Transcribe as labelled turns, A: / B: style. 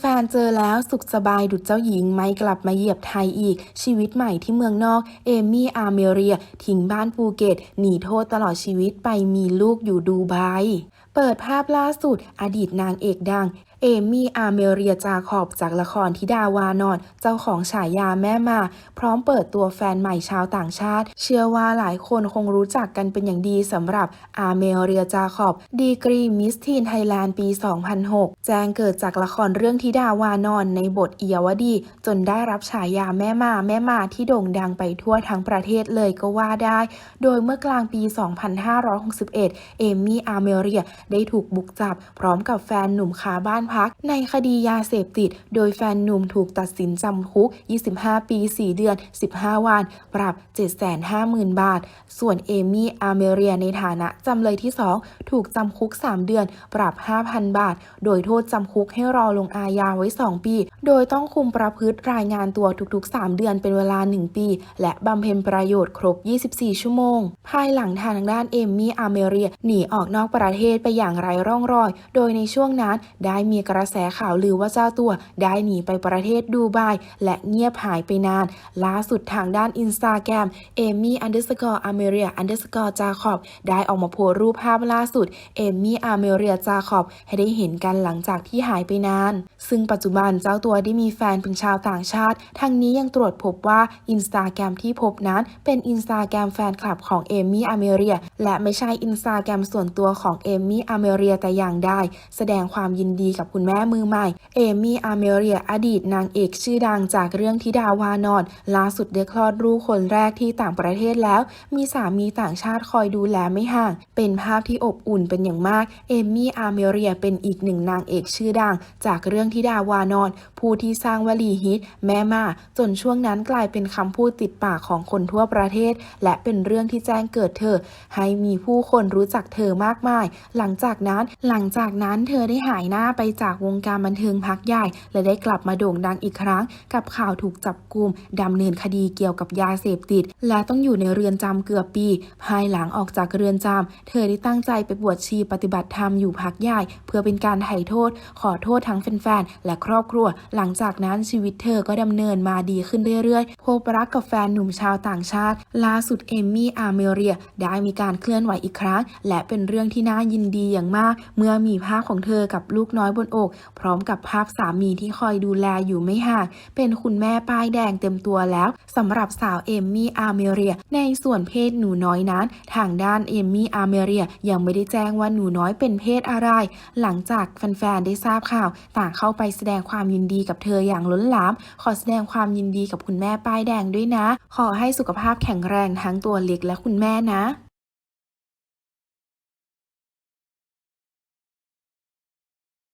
A: แฟนๆ เจอแล้วสุขสบายดุจเจ้าหญิงไม่กลับมาเหยียบไทยอีก ชีวิตใหม่ที่เมืองนอก เอมี่อาร์เมเรีย ทิ้งบ้านภูเก็ต หนีโทษตลอดชีวิตไปมีลูกอยู่ดูไบเปิดภาพล่าสุด อดีตนางเอกดังเอมี่อาร์เมเรียจาขอบจากละครทิดาวานอน เจ้าของฉายาแม่มา พร้อมเปิดตัวแฟนใหม่ชาวต่างชาติ เชื่อว่าหลายคนคงรู้จักกันเป็นอย่างดีสำหรับอาร์เมเรียจาขอบ ดีกรีมิสทีนไทยแลนด์ปี 2006 แจ้งเกิดจากละครเรื่องทิดาวานอนในบทเอียวดี จนได้รับฉายาแม่มาแม่มาที่โด่งดังไปทั่วทั้งประเทศเลยก็ว่าได้ โดยเมื่อกลางปี 2561 เอมี่อาร์เมเรียได้ถูกบุกจับ พร้อมกับแฟนหนุ่มคาบ้านพักในคดียาเสพติด โดยแฟนหนุ่มถูกตัดสินจำคุก 25 ปี 4 เดือน 15 วัน ปรับ 750,000 บาท ส่วนเอมี่อารเมเรียในฐานะจำเลยที่ 2 ถูกจำคุก 3 เดือน ปรับ 5,000 บาท โดยโทษจำคุกให้รอลงอาญาไว้ 2 ปี โดยต้องคุมประพฤติรายงานตัวทุกๆ 3 เดือนเป็นเวลา 1 ปี และบำเพ็ญประโยชน์ครบ 24 ชั่วโมง ภายหลังทางด้านเอมี่อารเมเรียหนีออกนอกประเทศไปอย่างไร้ร่องรอย โดยในช่วงนั้นได้มีกระแสข่าวลือว่าเจ้าตัวได้หนีไปประเทศดูไบและเงียบหายไปนาน ล่าสุดทางด้านอินสตาแกรมเอมี่อันเดอร์สกอร์อเมเรียอันเดอร์สกอร์จาคอบได้ออกมาโพสรูปภาพล่าสุดเอมี่อาเมเรียจาคอบให้ได้เห็นกันหลังจากที่หายไปนาน ซึ่งปัจจุบันเจ้าตัวได้มีแฟนเป็นชาวต่างชาติ ทั้งนี้ยังตรวจพบว่าอินสตาแกรมที่พบนั้นเป็นอินสตาแกรมแฟนคลับของเอมี่อาเมเรียและไม่ใช่อินสตาแกรมส่วนตัวของเอมี่อาเมเรียแต่อย่างใดแสดงความยินดีกับคุณแม่มือใหม่ เอมี่อาร์เมเรียอดีตนางเอกชื่อดังจากเรื่องทิดาวานอนล่าสุดได้คลอดลูกคนแรกที่ต่างประเทศแล้ว มีสามีต่างชาติคอยดูแลไม่ห่าง เป็นภาพที่อบอุ่นเป็นอย่างมาก เอมี่อาร์เมเรียเป็นอีกหนึ่งนางเอกชื่อดัง จากเรื่องทิดาวานอน ผู้ที่สร้างวลีฮิต แม่มาจนช่วงนั้นกลายเป็นคำพูดติดปากของคนทั่วประเทศ และเป็นเรื่องที่แจ้งเกิดเธอ ให้มีผู้คนรู้จักเธอมากมาย หลังจากนั้นหลังจากนั้นเธอได้หายหน้าไปจากวงการบันเทิงพักใหญ่ และได้กลับมาโด่งดังอีกครั้ง กับข่าวถูกจับกลุ่มดำเนินคดีเกี่ยวกับยาเสพติด และต้องอยู่ในเรือนจำเกือบปี ภายหลังออกจากเรือนจำเธอได้ตั้งใจไปบวชชีปฏิบัติธรรมอยู่พักใหญ่ เพื่อเป็นการไถ่โทษ ขอโทษทั้งแฟนๆและครอบครัว หลังจากนั้นชีวิตเธอก็ดำเนินมาดีขึ้นเรื่อยๆพบรักกับแฟนหนุ่มชาวต่างชาติล่าสุดเอมมี่อาเมเรียได้มีการเคลื่อนไหวอีกครั้ง และเป็นเรื่องที่น่ายินดีอย่างมาก เมื่อมีภาพของเธอกับลูกน้อยบนอก พร้อมกับภาพสามีที่คอยดูแลอยู่ไม่ห่าง เป็นคุณแม่ป้ายแดงเต็มตัวแล้วสำหรับสาวเอมมี่อารเมเรีย ในส่วนเพศหนูน้อยนั้น ทางด้านเอมมี่อารเมเรียยังไม่ได้แจ้งว่าหนูน้อยเป็นเพศอะไร หลังจากแฟนๆได้ทราบข่าว ต่างเข้าไปแสดงความยินดีกับเธออย่างล้นหลาม ขอแสดงความยินดีกับคุณแม่ป้ายแดงด้วยนะ ขอให้สุขภาพแข็งแรงทั้งตัวเล็กและคุณแม่นะ